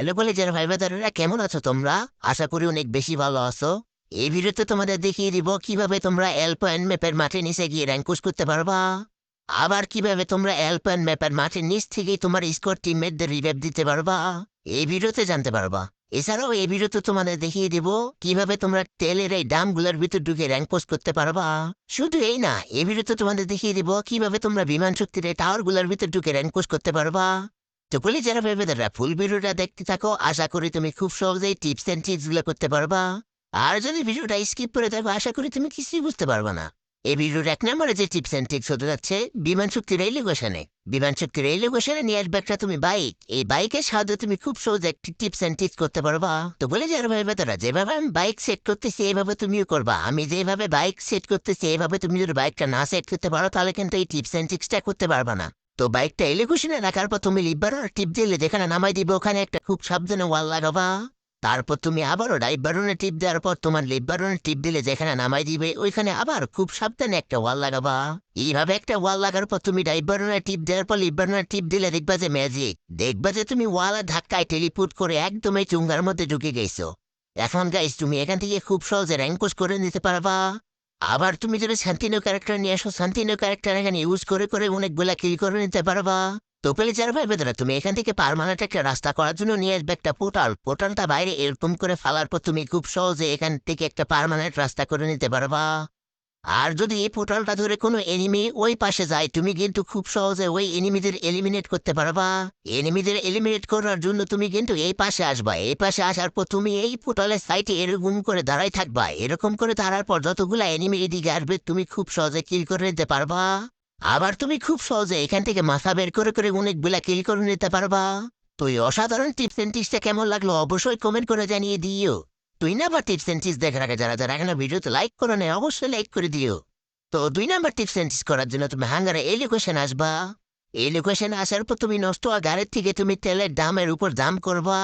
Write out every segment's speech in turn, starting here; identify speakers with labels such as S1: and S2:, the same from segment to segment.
S1: Hello বলে কলেজের ভাই বাদারেরা কেমন আছো তোমরা? আশা করি অনেক বেশি ভালো আছো। এই ভিডিওতে তোমাদের দেখিয়ে দিব কীভাবে তোমরা অ্যালপো অ্যান্ড ম্যাপের মাঠে নিচে গিয়ে র্যাঙ্ক পুশ করতে পারবা। আবার কীভাবে তোমরা অ্যালপো অ্যান্ড ম্যাপের মাঠের নিচ থেকেই তোমার স্কোর টিমমেটদের রিভাইভ দিতে পারবা, এই ভিডিওতে জানতে পারবা। এছাড়াও এই ভিডিওতে তোমাদের দেখিয়ে দিব কীভাবে তোমরা তেলের এই ডামগুলোর ভিতর ঢুকে র্যাঙ্ক করতে পারবা। শুধু এই না, এই ভিডিওতে তোমাদের দেখিয়ে দিব কীভাবে তোমরা বিমান শক্তির এই টাওয়ারগুলোর ভিতর ঢুকে র্যাঙ্ক করতে পারবা। তো বলি, যারা ভেবেদাররা ফুল ভিডিওটা দেখতে থাকো, আশা করি তুমি খুব সহজেই টিপস অ্যান্ড টিপসগুলো করতে পারবা। আর যদি ভিডিওটা স্কিপ করে থাকো, আশা করি তুমি কিছুই বুঝতে পারবা না। এই ভিডিওর এক নম্বরে যে টিপস অ্যান্ড টিপস হতে যাচ্ছে, বিমান শক্তি রেল বিমান শক্তি রেল নিয়ে আসবে একটা তুমি বাইক এই বাইকের সাহায্যে তুমি খুব সহজে একটি টিপস অ্যান্ড টিপস করতে পারবা। তো বলে, যারা ভাইবে তারা যেভাবে আমি বাইক সেট করতেছি, এইভাবে তুমিও করবা। আমি যেভাবে বাইক সেট করতেছি, এইভাবে তুমি যদি বাইকটা না সেট করতে পারো, তাহলে কিন্তু এই টিপস অ্যান্ড টিপসটা করতে পারবা না। তো বাইকটা এলিকুশনে রাখার পর তুমি লিব্বার টিপ দিলে যেখানে নামাই দিবে, ওখানে একটা খুব সাবধানে ওয়াল লাগাবা তারপর তুমি আবারও ডাইবারনে টিপ দেওয়ার পর তোমার লিব্বারনে টিপ দিলে যেখানে নামাই দিবে, ওইখানে আবার খুব সাবধানে একটা ওয়াল লাগাবা এইভাবে একটা ওয়াল লাগার পর তুমি ডাইবারনে টিপ দেওয়ার পর লিব্বারনে টিপ দিলে দেখবা যে ম্যাজিক দেখবা যে তুমি ওয়ালের ধাক্কায় টেলিপুট করে একদম এই চুঙ্গার মধ্যে ঢুকে গেছো। এখন গাইস তুমি এখান থেকে খুব সহজে র্যাঙ্কোস করে নিতে পারবা। আবার তুমি যদি শান্তিনো ক্যারেক্টার নিয়ে আসো, শান্তিনো ক্যারেক্টার এখানে ইউজ করে করে অনেকগুলা কিল করে নিতে পারবা। তো পেলে যার ভাই বেদরা তুমি এখান থেকে পারমানেন্ট একটা রাস্তা করার জন্য নিয়ে আসবে একটা পোর্টাল পোর্টালটা বাইরে এরকম করে ফেলার পর তুমি খুব সহজে এখান থেকে একটা পারমানেন্ট রাস্তা করে নিতে পারবা। আর যদি এই পোর্টালটা ধরে কোনো এনিমি ওই পাশে যায়, তুমি কিন্তু খুব সহজে ওই এনিমিদের এলিমিনেট করতে পারবা। এনিমিদের এলিমিনেট করার জন্য তুমি কিন্তু এই পাশে আসবা। এই পাশে আসার পর তুমি এই পোর্টালের সাইটে এরকম করে দাঁড়াই থাকবা। এরকম করে দাঁড়ার পর যতগুলা এনিমি এদিকে আসবে, তুমি খুব সহজে কিল করে নিতে পারবা। আবার তুমি খুব সহজে এখান থেকে মাথা বের করে করে অনেকগুলা কিল করে নিতে পারবা। তুই অসাধারণ টিপস এন্ড কেমন লাগল অবশ্যই কমেন্ট করে জানিয়ে দিও। দুই নাম্বার টিপস এন্ড টিপস দেখার আগে যারা যারা এখনও ভিডিওতে লাইক করো না অবশ্যই লাইক করে দিও। তো দুই নাম্বার টিপস এন্ড টিপস করার জন্য তুমি হাঙ্গারে এই লোকেশন আসবা। এই লোকেশন আসার পর তুমি নষ্ট হওয়া গাড়ির থেকে তুমি তেলের দামের উপর দাম করবা।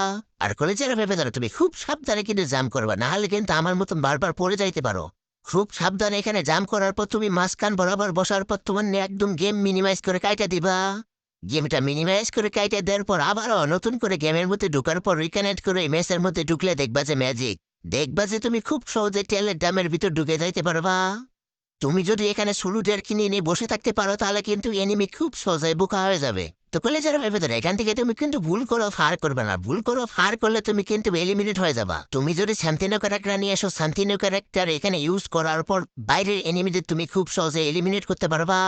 S1: আর কলেজের ভেবে ধরো তুমি খুব সাবধানে কিন্তু জাম করবা না হলে কিন্তু আমার মতন বারবার পড়ে যাইতে পারো। খুব সাবধানে এখানে জাম করার পর তুমি মাঝখান বরাবর বসার পর তোমার একদম গেম মিনিমাইজ করে কাইটা দিবা। গেমটা মিনিমাইজ করে কাইটা দেওয়ার পর আবারও নতুন করে গেমের মধ্যে ঢুকার পর রিকানেক্ট করে ম্যাচের মধ্যে ঢুকলে দেখবা যে ম্যাজিক দেখবা যে তুমি খুব সহজে তেলের দামের ভিতর ঢুকে যাইতে পারবা। তুমি যদি এখানে সুলুটের কিনে নিয়ে বসে থাকতে পারো, তাহলে কিন্তু এনিমি খুব সহজে বোকা হয়ে যাবে। তো কলেজের ভেবে ধরে এখান থেকে তুমি কিন্তু ভুল করো ফার করবে না। ভুল করো ফার করলে তুমি কিন্তু এলিমিনেট হয়ে যাবা। তুমি যদি শান্তিনো ক্যারেক্টার নিয়ে এসো শান্তিনো ক্যারেক্টার এখানে ইউজ করার পর বাইরের এনিমিদের তুমি খুব সহজে এলিমিনেট করতে পারবা।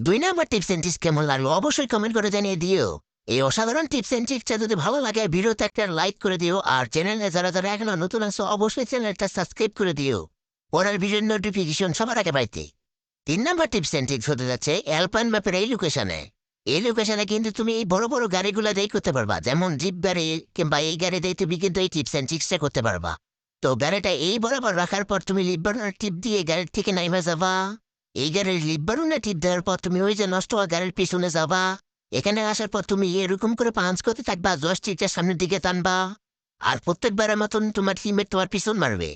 S1: দুই নাম্বার টিপস এন্ড কেমন লাগল? অবশ্যই কমেন্ট করে জানিয়ে দিও। এই অসাধারণ টিপস এন্ড টিপসটা যদি ভালো লাগে, ভিডিওতে একটা লাইক করে দিও, আর চ্যানেলে যারা যারা এখনও নতুন আছো, অবশ্যই চ্যানেলটা সাবস্ক্রাইব করে দিও। পরের ভিডিওর নোটিফিকেশন সবার আগে পাইতে। তিন নাম্বার টিপস এন্ড টিপস হতে যাচ্ছে অ্যালপাইন ম্যাপের এই লোকেশনে এই লোকেশনে কিন্তু তুমি এই বড় বড় গাড়িগুলো দিয়ে করতে পারবা, যেমন জিপ গাড়ি কিংবা এই গাড়ি দিয়ে তুমি কিন্তু এই টিপস এন্ড টিপসটা করতে পারবা। তো গাড়িটা এই বরাবর রাখার পর তুমি লিব্বারুনের টিপ দিয়ে গাড়ির থেকে নাইমা যাবা। এই গাড়ির লিব্বারুনের টিপ দেওয়ার পর তুমি ওই যে নষ্ট হওয়া গাড়ির পিছনে যাবা। এখানে আসার পর তুমি এরকম করে পাঁচ করতে থাকবা দশ টিপটার সামনের দিকে টানবা, আর প্রত্যেকবারের মতন তোমার টিমের তোমার পিছন মারবে।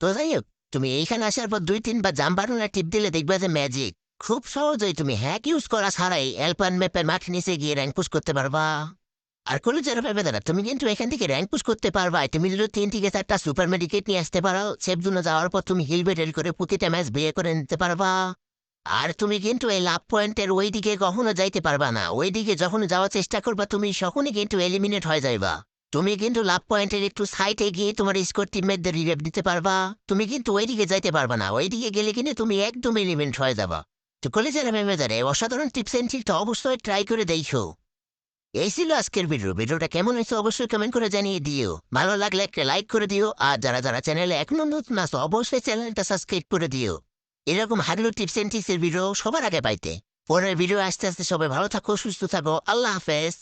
S1: তো যাই হোক, তুমি এইখানে আসার পর দুই তিনবার জাম বাটনে টিপ দিলে দেখবে যে ম্যাজিক খুব সহজেই তুমি হ্যাক ইউজ করা ছাড়াই অ্যালপান ম্যাপের মাঠে নিচে গিয়ে র্যাঙ্ক পুশ করতে পারবা। আর কোনো কলেজের ভেবে দাঁড়া তুমি কিন্তু এখান থেকে র্যাঙ্ক পুশ করতে পারবা তুমি যদি তিন থেকে চারটা সুপার মেডিকেট নিয়ে আসতে পারো সেফ জন্য যাওয়ার পর তুমি হিলবে রেল করে প্রতিটা ম্যাচ বিয়ে করে নিতে পারবা। আর তুমি কিন্তু এই লাভ পয়েন্টের ওই দিকে কখনো যাইতে পারবা না। ওই দিকে যখন যাওয়ার চেষ্টা করবা, তুমি তখনই কিন্তু এলিমিনেট হয়ে যাইবা। তুমি কিন্তু লাভ পয়েন্টের একটু সাইটে গিয়ে তোমার স্কোর টিমমেটদের রিভেভ দিতে পারবা। তুমি কিন্তু ওইদিকে যাইতে পারবা না। ওইদিকে গেলে কিন্তু তুমি একদম এলিমেন্ট হয়ে যাবা। তো কলেজের মেমেদারে অসাধারণ টিপস এন্ড অবশ্যই ট্রাই করে দেখো। এই ছিল আজকের ভিডিও। ভিডিওটা কেমন হয়েছে অবশ্যই কমেন্ট করে জানিয়ে দিও। ভালো লাগলে একটা লাইক করে দিও, আর যারা যারা চ্যানেলে এখনও নতুন আসো অবশ্যই চ্যানেলটা সাবস্ক্রাইব করে দিও। এরকম হাগলো টিপস এন্ড টিপসের ভিডিও সবার আগে পাইতে। পরের ভিডিও আস্তে আস্তে সবাই ভালো থাকো, সুস্থ থাকো। আল্লাহ হাফেজ।